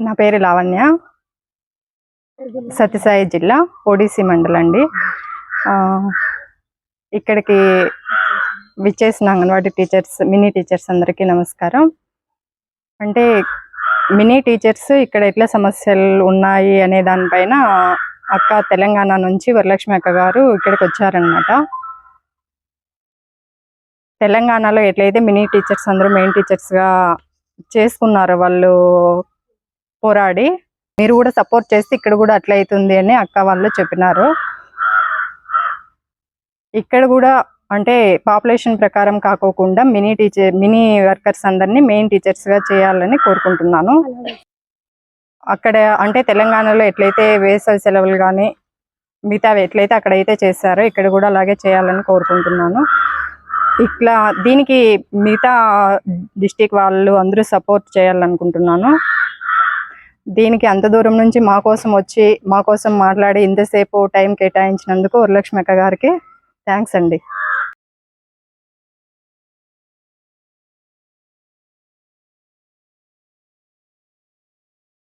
నా పేరు లావణ్య. సత్యసాయి జిల్లా ఒడిసి మండలం అండి. ఆ, ఇక్కడికి విచ్చేసిన అంగన్వాడీ టీచర్స్ మినీ టీచర్స్ అందరికీ నమస్కారం. అంటే మినీ టీచర్స్ ఇక్కడ ఎట్లా సమస్యలు ఉన్నాయి అనే దానిపైన అక్క తెలంగాణ నుంచి వరలక్ష్మి అక్క గారు ఇక్కడికి వచ్చారనమాట తెలంగాణలో ఎట్లయితే మినీ టీచర్స్ అందరూ మెయిన్ టీచర్స్గా చేసుకున్నారు వాళ్ళు పోరాడి మీరు కూడా సపోర్ట్ చేస్తే ఇక్కడ కూడా అట్లా అవుతుంది అని అక్క వాళ్ళు చెప్పినారు. ఇక్కడ కూడా అంటే పాపులేషన్ ప్రకారం కాకోకుండా మినీ టీచర్ మినీ వర్కర్స్ అందరినీ మెయిన్ టీచర్స్గా చేయాలని కోరుకుంటున్నాను. అక్కడ అంటే తెలంగాణలో ఎట్లయితే వేసవి సెలవులు కానీ మిగతావి ఎట్లయితే అక్కడైతే చేశారో ఇక్కడ కూడా అలాగే చేయాలని కోరుకుంటున్నాను. ఇట్లా దీనికి మిగతా డిస్టిక్ వాళ్ళు అందరూ సపోర్ట్ చేయాలనుకుంటున్నాను. దీనికి అంత దూరం నుంచి మా కోసం వచ్చి మా కోసం మాట్లాడి ఇంతసేపు టైం కేటాయించినందుకు వరలక్ష్మి అక్క గారికి థ్యాంక్స్ అండి.